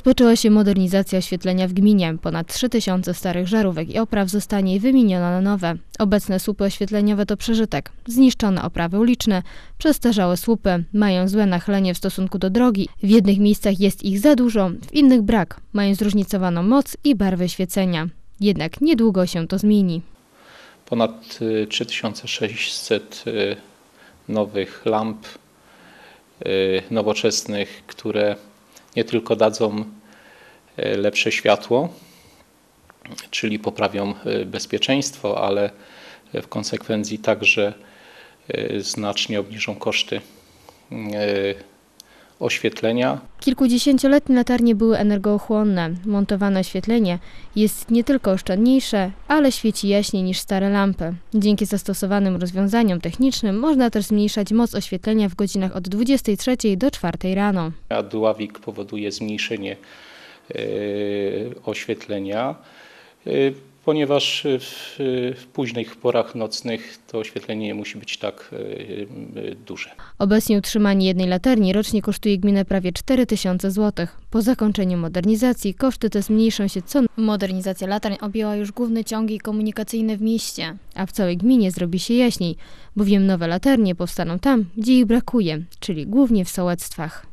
Rozpoczęła się modernizacja oświetlenia w gminie. Ponad 3000 starych żarówek i opraw zostanie wymieniono na nowe. Obecne słupy oświetleniowe to przeżytek. Zniszczone oprawy uliczne, przestarzałe słupy, mają złe nachylenie w stosunku do drogi. W jednych miejscach jest ich za dużo, w innych brak. Mają zróżnicowaną moc i barwę świecenia. Jednak niedługo się to zmieni. Ponad y, 3600 y, nowych lamp y, nowoczesnych, które nie tylko dadzą y, lepsze światło, czyli poprawią y, bezpieczeństwo, ale w konsekwencji także znacznie obniżą koszty oświetlenia. Kilkudziesięcioletnie latarnie były energochłonne. Montowane oświetlenie jest nie tylko oszczędniejsze, ale świeci jaśniej niż stare lampy. Dzięki zastosowanym rozwiązaniom technicznym można też zmniejszać moc oświetlenia w godzinach od 23 do 4 rano. a dławik powoduje zmniejszenie y, oświetlenia, y, ponieważ w, w późnych porach nocnych to oświetlenie nie musi być tak y, y, duże. Obecnie utrzymanie jednej latarni rocznie kosztuje gminę prawie 4000 zł. Po zakończeniu modernizacji koszty te zmniejszą się co Modernizacja latarń objęła już główne ciągi komunikacyjne w mieście, a w całej gminie zrobi się jaśniej, bowiem nowe latarnie powstaną tam, gdzie ich brakuje, czyli głównie w sołectwach.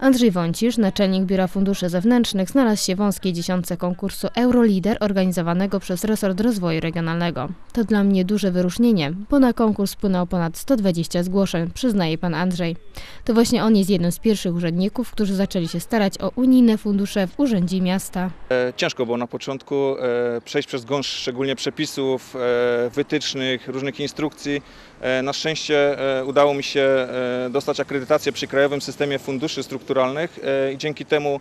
Andrzej Wącisz, naczelnik Biura Funduszy Zewnętrznych, znalazł się w wąskiej dziesiątce konkursu Eurolider organizowanego przez Resort Rozwoju Regionalnego. To dla mnie duże wyróżnienie, bo na konkurs wpłynęło ponad 120 zgłoszeń, przyznaje pan Andrzej. To właśnie on jest jednym z pierwszych urzędników, którzy zaczęli się starać o unijne fundusze w Urzędzie Miasta. E, Ciężko było na początku e, przejść przez gąszcz szczególnie przepisów, e, wytycznych, różnych instrukcji. E, Na szczęście e, udało mi się e, dostać akredytację przy Krajowym Systemie Funduszy Strukturalnych i dzięki temu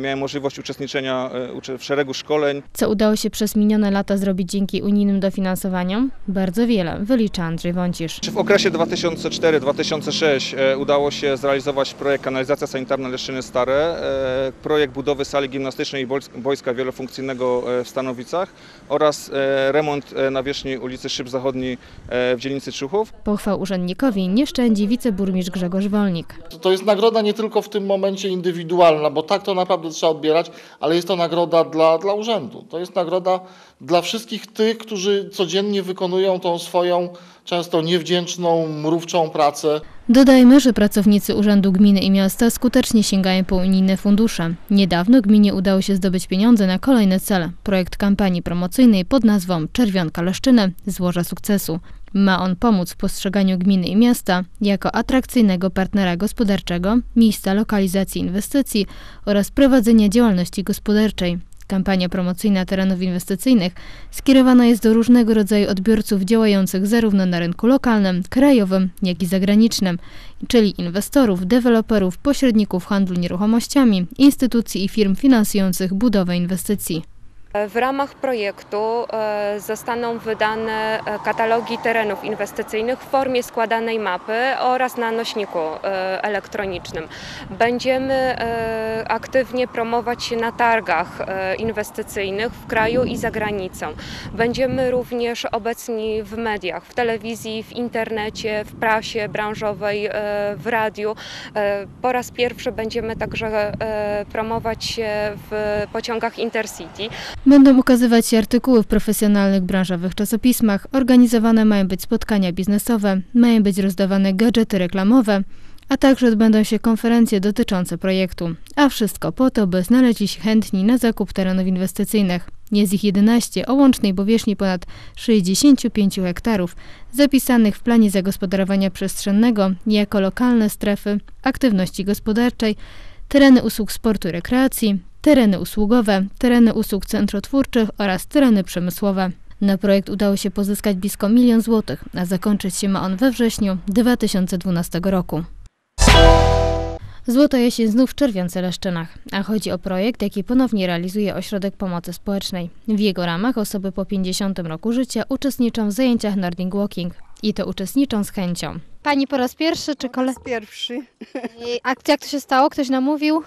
miałem możliwość uczestniczenia ucze- w szeregu szkoleń. Co udało się przez minione lata zrobić dzięki unijnym dofinansowaniom? Bardzo wiele, wylicza Andrzej Wącisz. W okresie 2004-2006 e, udało się zrealizować projekt Kanalizacja Sanitarna Leszczyny Stare, projekt budowy sali gimnastycznej i boisk- boiska wielofunkcyjnego w Stanowicach oraz remont nawierzchni ulicy Szyb Zachodni w dzielnicy Człuchów. Pochwał urzędnikowi nie szczędzi wiceburmistrz Grzegorz Wolnik. To jest nagroda nie tylko w tym momencie indywidualna, bo tak to naprawdę trzeba odbierać, ale jest to nagroda dla, dla urzędu. To jest nagroda dla wszystkich tych, którzy codziennie wykonują tą swoją, często niewdzięczną, mrówczą pracę. Dodajmy, że pracownicy Urzędu Gminy i Miasta skutecznie sięgają po unijne fundusze. Niedawno gminie udało się zdobyć pieniądze na kolejne cele. Projekt kampanii promocyjnej pod nazwą Czerwionka Leszczyny – Złoża Sukcesu. Ma on pomóc w postrzeganiu gminy i miasta jako atrakcyjnego partnera gospodarczego, miejsca lokalizacji inwestycji oraz prowadzenia działalności gospodarczej. Kampania promocyjna terenów inwestycyjnych skierowana jest do różnego rodzaju odbiorców działających zarówno na rynku lokalnym, krajowym, jak i zagranicznym, czyli inwestorów, deweloperów, pośredników handlu nieruchomościami, instytucji i firm finansujących budowę inwestycji. W ramach projektu e, zostaną wydane e, katalogi terenów inwestycyjnych w formie składanej mapy oraz na nośniku e, elektronicznym. Będziemy e, aktywnie promować się na targach e, inwestycyjnych w kraju i za granicą. Będziemy również obecni w mediach, w telewizji, w internecie, w prasie branżowej, e, w radiu. E, Po raz pierwszy będziemy także e, promować się w pociągach Intercity. Będą ukazywać się artykuły w profesjonalnych branżowych czasopismach, organizowane mają być spotkania biznesowe, mają być rozdawane gadżety reklamowe, a także odbędą się konferencje dotyczące projektu. A wszystko po to, by znaleźli się chętni na zakup terenów inwestycyjnych. Jest ich 11 o łącznej powierzchni ponad 65 hektarów, zapisanych w planie zagospodarowania przestrzennego jako lokalne strefy aktywności gospodarczej, tereny usług sportu i rekreacji, tereny usługowe, tereny usług centrotwórczych oraz tereny przemysłowe. Na projekt udało się pozyskać blisko milion złotych, a zakończyć się ma on we wrześniu 2012 roku. Złota jesień znów w Czerwionce Leszczynach, a chodzi o projekt, jaki ponownie realizuje Ośrodek Pomocy Społecznej. W jego ramach osoby po 50 roku życia uczestniczą w zajęciach Nordic Walking i to uczestniczą z chęcią. Pani po raz pierwszy czy kole... Pierwszy. A jak to się stało? Ktoś namówił?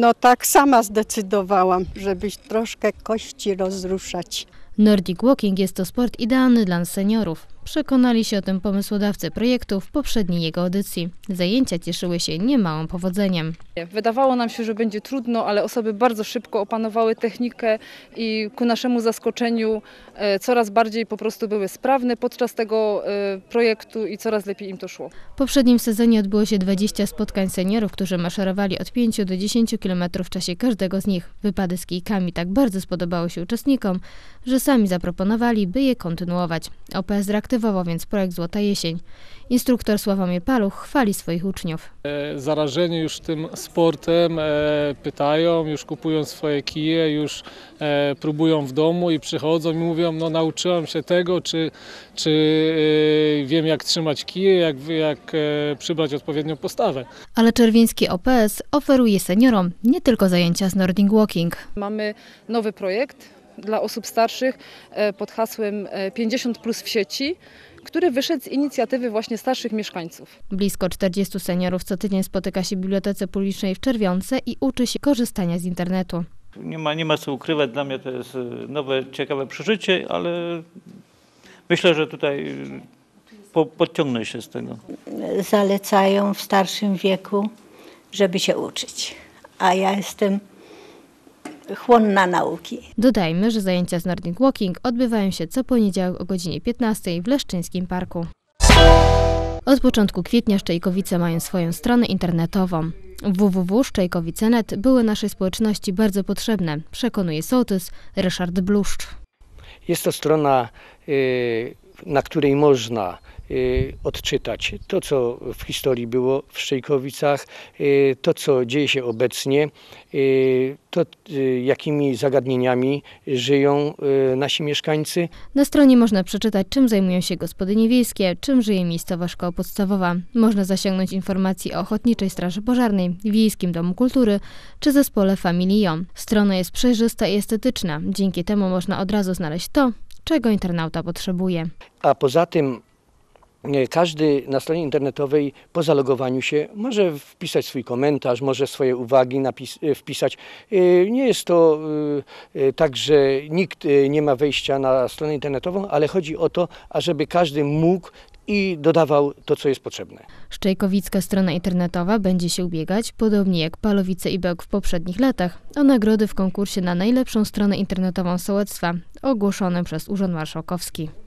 No tak sama zdecydowałam, żeby troszkę kości rozruszać. Nordic Walking jest to sport idealny dla seniorów. Przekonali się o tym pomysłodawcy projektu w poprzedniej jego edycji. Zajęcia cieszyły się niemałym powodzeniem. Wydawało nam się, że będzie trudno, ale osoby bardzo szybko opanowały technikę i ku naszemu zaskoczeniu e, coraz bardziej po prostu były sprawne podczas tego e, projektu i coraz lepiej im to szło. W poprzednim sezonie odbyło się 20 spotkań seniorów, którzy maszerowali od 5 do 10 km w czasie każdego z nich. Wypady z kijkami tak bardzo spodobały się uczestnikom, że sami zaproponowali, by je kontynuować. OPS reaktywował więc projekt Złota Jesień. Instruktor Sławomir Paluch chwali swoich uczniów. E, Zarażeni już tym sportem e, pytają, już kupują swoje kije, już e, próbują w domu i przychodzą i mówią, no nauczyłem się tego, czy, czy wiem jak trzymać kije, jak, jak przybrać odpowiednią postawę. Ale czerwiński OPS oferuje seniorom nie tylko zajęcia z Nordic Walking. Mamy nowy projekt dla osób starszych e, pod hasłem e, 50 plus w sieci, który wyszedł z inicjatywy właśnie starszych mieszkańców. Blisko 40 seniorów co tydzień spotyka się w bibliotece publicznej w Czerwionce i uczy się korzystania z internetu. Nie ma, nie ma co ukrywać, dla mnie to jest e, nowe, ciekawe przeżycie, ale myślę, że tutaj e, po, podciągnę się z tego. zalecają w starszym wieku, żeby się uczyć. A ja jestem chłonna nauki. Dodajmy, że zajęcia z Nordic Walking odbywają się co poniedziałek o godzinie 15 w Leszczyńskim Parku. Od początku kwietnia Szczejkowice mają swoją stronę internetową. www.szczejkowice.net były naszej społeczności bardzo potrzebne, przekonuje sołtys Ryszard Bluszcz. Jest to strona, y, na której można odczytać to, co w historii było w Szczejkowicach, y, to, co dzieje się obecnie, y, to, y, jakimi zagadnieniami żyją y, nasi mieszkańcy. Na stronie można przeczytać, czym zajmują się gospodynie wiejskie, czym żyje miejscowa szkoła podstawowa. Można zasięgnąć informacji o Ochotniczej Straży Pożarnej, Wiejskim Domu Kultury czy zespole Familią. Strona jest przejrzysta i estetyczna. Dzięki temu można od razu znaleźć to, czego internauta potrzebuje. A poza tym każdy na stronie internetowej po zalogowaniu się może wpisać swój komentarz, może swoje uwagi napis, e, wpisać. E, Nie jest to e, e, tak, że nikt e, nie ma wejścia na stronę internetową, ale chodzi o to, ażeby każdy mógł i dodawał to, co jest potrzebne. Szczejkowicka strona internetowa będzie się ubiegać, podobnie jak Palowice i Bełk w poprzednich latach, o nagrody w konkursie na najlepszą stronę internetową sołectwa, ogłoszonym przez Urząd Marszałkowski.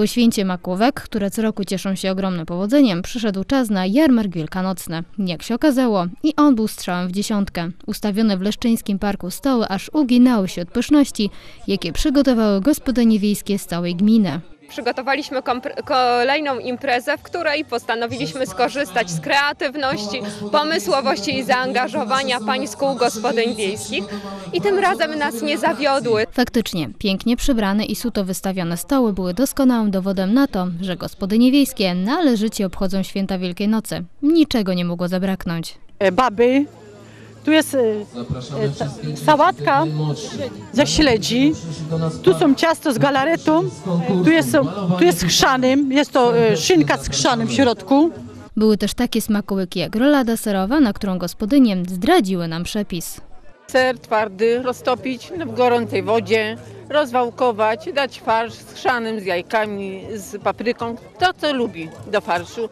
Po święcie makówek, które co roku cieszą się ogromnym powodzeniem, przyszedł czas na jarmark wielkanocny. Jak się okazało, i on był strzałem w dziesiątkę. Ustawione w Leszczyńskim Parku stoły aż uginały się od pyszności, jakie przygotowały gospodynie wiejskie z całej gminy. Przygotowaliśmy kolejną imprezę, w której postanowiliśmy skorzystać z kreatywności, pomysłowości i zaangażowania pań z kół gospodyń wiejskich. I tym razem nas nie zawiodły. Faktycznie, pięknie przybrane i suto wystawione stoły były doskonałym dowodem na to, że gospodynie wiejskie należycie obchodzą święta Wielkiej Nocy. Niczego nie mogło zabraknąć. E, Baby, tu jest e, ta, sałatka ze śledzi, tu są ciasto z galaretą, tu jest, tu jest z chrzanym, jest to e, szynka z chrzanym w środku. Były też takie smakołyki jak rolada serowa, na którą gospodynie zdradziły nam przepis. Ser twardy roztopić w gorącej wodzie, rozwałkować, dać farsz z chrzanym, z jajkami, z papryką, to co lubi do farszu.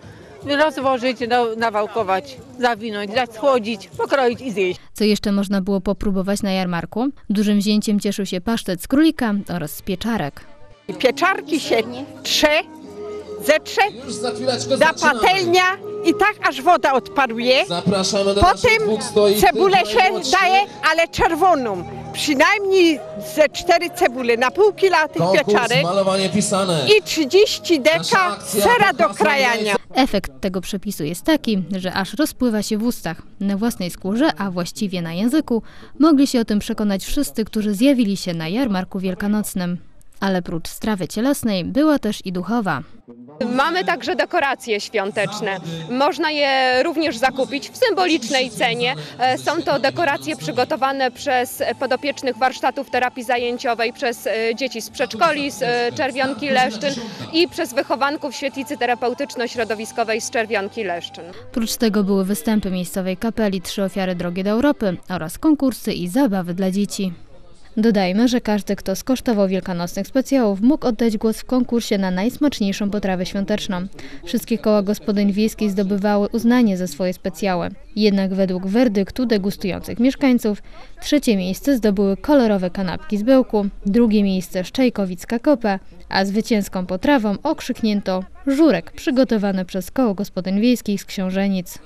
Rozłożyć, do- nawałkować, zawinąć, dać schłodzić, pokroić i zjeść. Co jeszcze można było popróbować na jarmarku? Dużym wzięciem cieszył się pasztet z królika oraz z pieczarek. Pieczarki się trze, zetrze, da patelnia i tak aż woda odparuje. Potem cebulę się daje, ale czerwoną. Przynajmniej ze cztery cebule na pół kila tych pieczarek i 30 deka sera do krajania. Efekt tego przepisu jest taki, że aż rozpływa się w ustach. Na własnej skórze, a właściwie na języku, mogli się o tym przekonać wszyscy, którzy zjawili się na jarmarku wielkanocnym. Ale prócz strawy cielesnej była też i duchowa. Mamy także dekoracje świąteczne. Można je również zakupić w symbolicznej cenie. E, Są to dekoracje przygotowane przez podopiecznych warsztatów terapii zajęciowej, przez e, dzieci z przedszkoli, z e, Czerwionki Leszczyn i przez wychowanków świetlicy terapeutyczno-środowiskowej z Czerwionki Leszczyn. Prócz tego były występy miejscowej kapeli Trzy Ofiary Drogie do Europy oraz konkursy i zabawy dla dzieci. Dodajmy, że każdy, kto skosztował wielkanocnych specjałów, mógł oddać głos w konkursie na najsmaczniejszą potrawę świąteczną. Wszystkie koła gospodyń wiejskich zdobywały uznanie za swoje specjały. Jednak według werdyktu degustujących mieszkańców, trzecie miejsce zdobyły kolorowe kanapki z bełku, drugie miejsce Szczejkowicka kopa, a zwycięską potrawą okrzyknięto żurek przygotowany przez koło gospodyń wiejskich z Książenic.